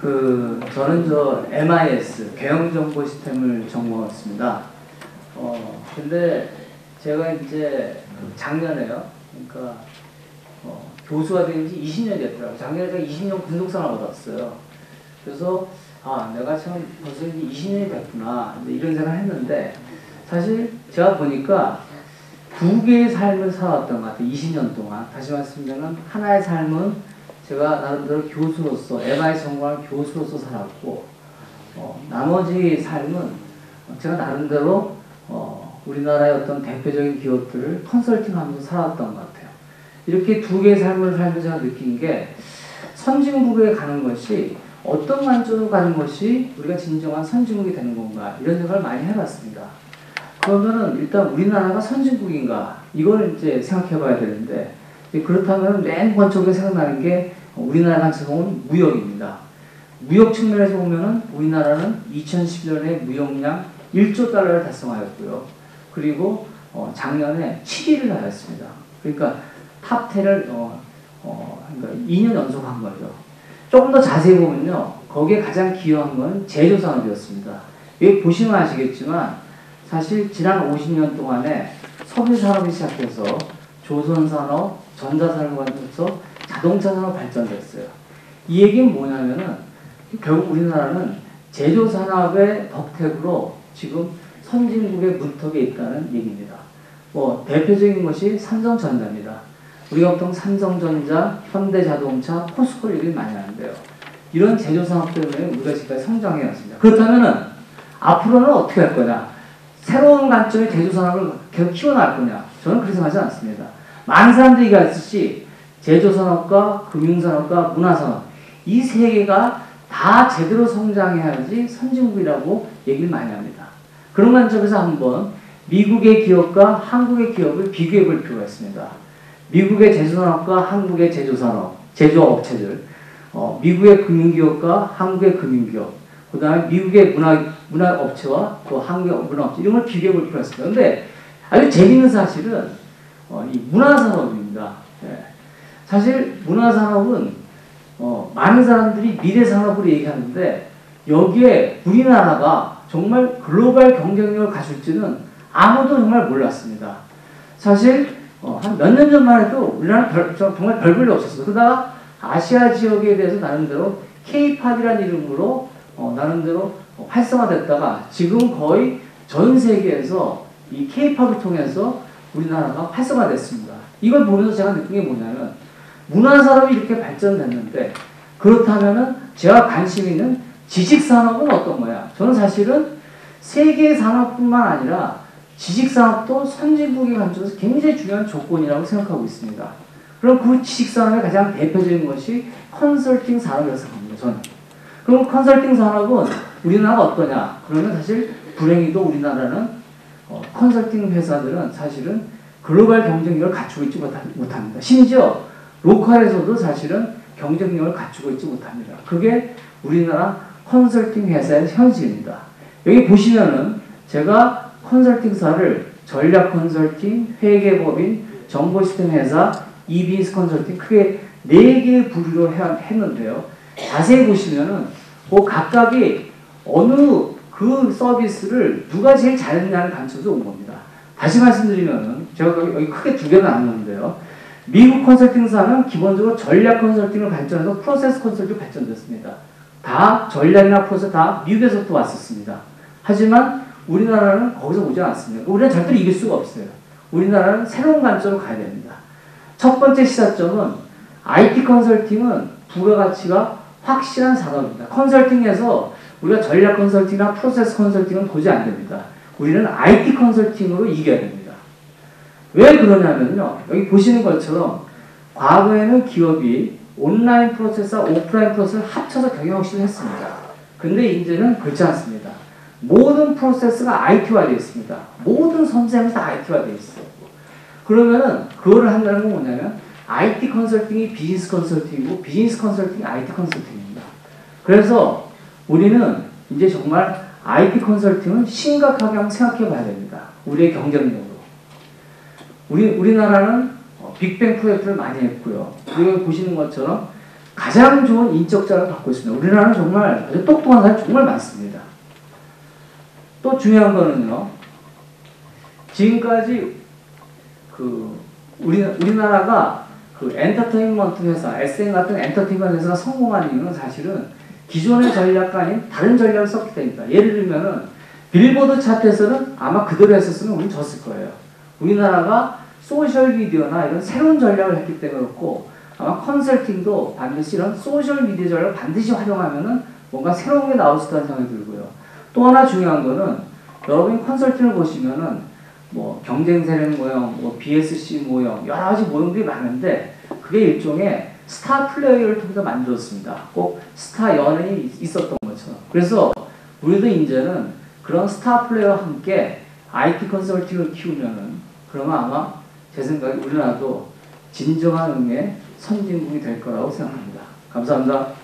그 저는 저 MIS 개형 정보 시스템을 전공했습니다. 어 근데 제가 이제 작년에요. 그러니까 어, 교수가 된 지 20년이 됐더라고요. 작년에 제가 20년 군독상을 받았어요. 그래서 아 내가 참 벌써 이제 20년이 됐구나 이런 생각을 했는데 사실 제가 보니까 두 개의 삶을 살아왔던 것 같아요. 20년 동안. 다시 말씀드리면 하나의 삶은 제가 나름대로 교수로서 MI 전공한 교수로서 살았고 어, 나머지 삶은 제가 나름대로 어, 우리나라의 어떤 대표적인 기업들을 컨설팅하면서 살았던 것 같아요. 이렇게 두 개의 삶을 살면서 제가 느낀 게 선진국에 가는 것이 어떤 관점으로 가는 것이 우리가 진정한 선진국이 되는 건가 이런 생각을 많이 해봤습니다. 그러면은 일단 우리나라가 선진국인가 이걸 이제 생각해 봐야 되는데 그렇다면 맨 번쩍에 생각나는 게 우리나라 관점은 무역입니다. 무역 측면에서 보면은 우리나라는 2010년에 무역량 1조 달러를 달성하였고요. 그리고 어 작년에 7위를 하였습니다. 그러니까 탑 10을 어, 어, 그러니까 2년 연속 한 거죠. 조금 더 자세히 보면요. 거기에 가장 기여한 건 제조산업이었습니다. 여기 보시면 아시겠지만 사실 지난 50년 동안에 석유산업이 시작해서 조선산업, 전자산업에서 자동차 산업 발전됐어요. 이 얘기는 뭐냐면은 결국 우리나라는 제조 산업의 덕택으로 지금 선진국의 문턱에 있다는 얘기입니다. 뭐 대표적인 것이 삼성전자입니다. 우리가 보통 삼성전자, 현대자동차, 포스코 얘기를 많이 하는데요. 이런 제조 산업 때문에 우리가 지금까지 성장해 왔습니다. 그렇다면 앞으로는 어떻게 할 거냐? 새로운 관점의 제조 산업을 계속 키워나갈 거냐? 저는 그렇게 생각하지 않습니다. 많은 사람들이 얘기하듯이 제조산업과 금융산업과 문화산업 이 세 개가 다 제대로 성장해야지 선진국이라고 얘기를 많이 합니다. 그런 관점에서 한번 미국의 기업과 한국의 기업을 비교해 볼 필요가 있습니다. 미국의 제조산업과 한국의 제조산업, 제조업체들, 어, 미국의 금융기업과 한국의 금융기업, 그 다음에 미국의 문화, 문화업체와 또 한국의 문화업체, 이런 걸 비교해 볼 필요가 있습니다. 근데 아주 재밌는 사실은 어, 이 문화산업입니다. 예. 사실 문화산업은 어, 많은 사람들이 미래산업으로 얘기하는데 여기에 우리나라가 정말 글로벌 경쟁력을 가질지는 아무도 정말 몰랐습니다. 사실 어, 한몇 년 전만 해도 우리나라 별, 정말 별볼일 없었어요. 그러다가 아시아 지역에 대해서 나름대로 K-팝이라는 이름으로 어, 나름대로 활성화됐다가 지금 거의 전 세계에서 이 K-팝을 통해서 우리나라가 활성화됐습니다. 이걸 보면서 제가 느낀 게 뭐냐면 문화 산업이 이렇게 발전됐는데 그렇다면은 제가 관심 있는 지식 산업은 어떤 거야? 저는 사실은 세계 산업뿐만 아니라 지식 산업도 선진국의 관점에서 굉장히 중요한 조건이라고 생각하고 있습니다. 그럼 그 지식 산업의 가장 대표적인 것이 컨설팅 산업이라고 생각합니다. 저는. 그럼 컨설팅 산업은 우리나라가 어떠냐? 그러면 사실 불행히도 우리나라는 어, 컨설팅 회사들은 사실은 글로벌 경쟁력을 갖추고 있지 못합니다. 심지어 로컬에서도 사실은 경쟁력을 갖추고 있지 못합니다. 그게 우리나라 컨설팅 회사의 현실입니다. 여기 보시면은 제가 컨설팅사를 전략 컨설팅, 회계법인, 정보시스템 회사, 이비스 컨설팅 크게 네 개의 부류로 했는데요. 자세히 보시면은 그 각각이 어느 그 서비스를 누가 제일 잘했냐는 관점에서 온 겁니다. 다시 말씀드리면은 제가 여기 크게 두 개를 나누는데요. 미국 컨설팅사는 기본적으로 전략 컨설팅을 발전해서 프로세스 컨설팅 발전됐습니다. 다 전략이나 프로세스 다 미국에서부터 왔었습니다. 하지만 우리나라는 거기서 오지 않습니다. 우리는 절대로 이길 수가 없어요. 우리나라는 새로운 관점으로 가야 됩니다. 첫 번째 시사점은 IT 컨설팅은 부가가치가 확실한 산업입니다. 컨설팅에서 우리가 전략 컨설팅이나 프로세스 컨설팅은 도저히 안 됩니다. 우리는 IT 컨설팅으로 이겨야 됩니다. 왜 그러냐면요. 여기 보시는 것처럼 과거에는 기업이 온라인 프로세스와 오프라인 프로세스를 합쳐서 경영실을 했습니다. 근데 이제는 그렇지 않습니다. 모든 프로세스가 IT화되어 있습니다. 모든 다 IT화되어 있어요. 그러면은 그거를 한다는 건 뭐냐면 IT 컨설팅이 비즈니스 컨설팅이고 비즈니스 컨설팅이 IT 컨설팅입니다. 그래서 우리는 이제 정말 IT 컨설팅은 심각하게 한번 생각해 봐야 됩니다. 우리의 경쟁력으로. 우리, 우리나라는 어, 빅뱅 프로젝트를 많이 했고요. 그리고 보시는 것처럼 가장 좋은 인적자를 갖고 있습니다. 우리나라는 정말 아주 똑똑한 사람이 정말 많습니다. 또 중요한 거는요. 지금까지 그 우리 우리나라가 그 엔터테인먼트 회사, SM 같은 엔터테인먼트 회사가 성공한 이유는 사실은 기존의 전략과 아닌 다른 전략을 썼기 때문입니다. 예를 들면은 빌보드 차트에서는 아마 그대로 했었으면 우리는 졌을 거예요. 우리나라가 소셜 미디어나 이런 새로운 전략을 했기 때문에 그렇고 아마 컨설팅도 반드시 이런 소셜 미디어 전략을 반드시 활용하면은 뭔가 새로운 게 나올 수 있다는 생각이 들고요. 또 하나 중요한 거는 여러분이 컨설팅을 보시면은 뭐 경쟁 세력 모형, 뭐 BSC 모형 여러 가지 모형들이 많은데 그게 일종의 스타 플레이어를 통해서 만들었습니다. 꼭 스타 연예인이 있었던 것처럼. 그래서 우리도 이제는 그런 스타 플레이어와 함께 IT 컨설팅을 키우면은 그러면 아마 제 생각에 우리나라도 진정한 의미의 선진국이 될 거라고 생각합니다. 감사합니다.